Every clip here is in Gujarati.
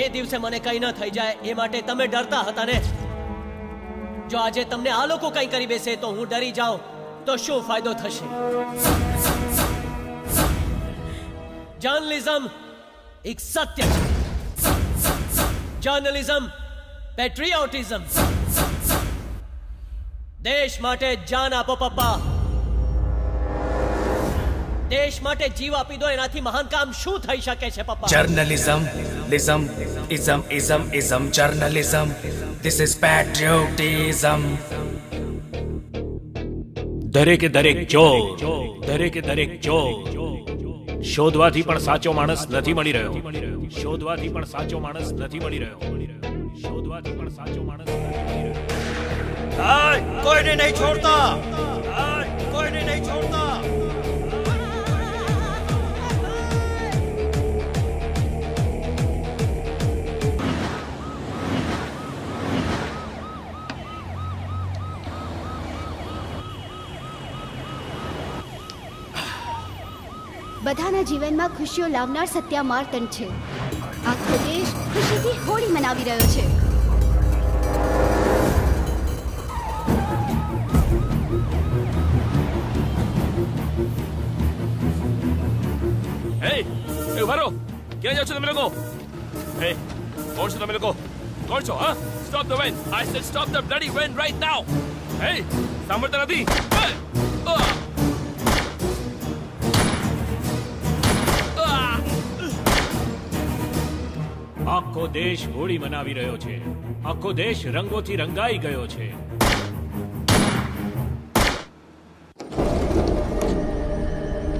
એ દિવસે મને કંઈ ન થઈ જાય, એ માટે તમે ડરતા હતા ને. જો આજે તમને આ લોકો કંઈ કરી બેસે તો હું ડરી જાઉં, તો શું ફાયદો થશે? જર્નલિઝમ એક સત્ય છે. Journalism patriotism. દેશ માટે જાન આપો પપ્પા. દેશ માટે જીવ આપી દો એનાથી મહાન કામ શું થઈ શકે છે પપ્પા? Journalism lism ism ism ism journalism this is patriotism દરેકે દરેક ચોર દરેકે દરેક ચોર શોધવાથી પણ સાચો માણસ નથી મળી રહ્યો. શોધવાથી પણ સાચો માણસ નથી મળી રહ્યો. શોધવાથી પણ સાચો માણસ નથી મળી રહ્યો. કોઈને નહીં છોડતા. બધાના જીવનમાં ખુશીઓ લાવનાર સત્યા માર્તન છે. આખો દેશ ખુશીથી હોળી મનાવી રહ્યો છે. હે, એ ઊભા રહો. ક્યાં જાઓ છો તમે લોકો? હે, કોણ છો તમે લોકો? કોણ છો, હા? Stop the van I said stop the bloody van right now hey, સાંભળતા નથી. આખો દેશ હોળી મનાવી રહ્યો છે. આખો દેશ રંગોથી રંગાઈ ગયો છે.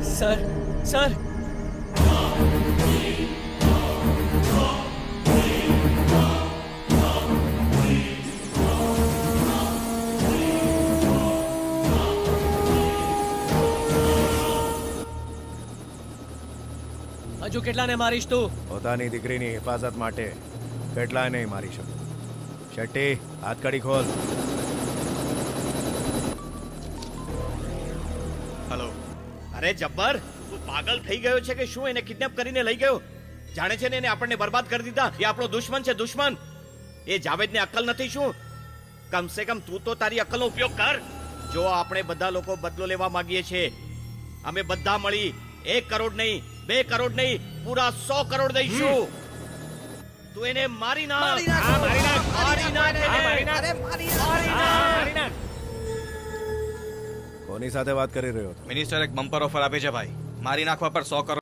સર સર હજુ કેટલાને મારીશ તું? પોતાની દીકરીની હિફાજત માટે કેટલાય નહીં મારી શકું? શેટ્ટી હાથકડી ખોલ. હલો. અરે જબ્બર તું પાગલ થઈ ગયો છે કે શું એને કિડનેપ કરીને લઈ ગયો? જાણે છે ને એને આપણને બરબાદ કરી દીધા. એ આપણો દુશ્મન છે દુશ્મન. એ જાવેદને અક્કલ નથી શું? કમ સે કમ તું તો તારી અક્કલનો ઉપયોગ કર. જો આપણે બધા લોકો બદલો લેવા માંગીએ છીએ અમે બધા મળી એક કરોડ નહીં બે કરોડ નહીં પૂરા સો કરોડ દઈશું. તું એને મારી નાખ. હા, મારી નાખ. મારી નાખ. એને. મારી નાખ. કોની સાથે વાત કરી રહ્યો મિનિસ્ટર એક બમ્પર ઓફર આપે છે ભાઈ. મારી નાખવા પર સો કરોડ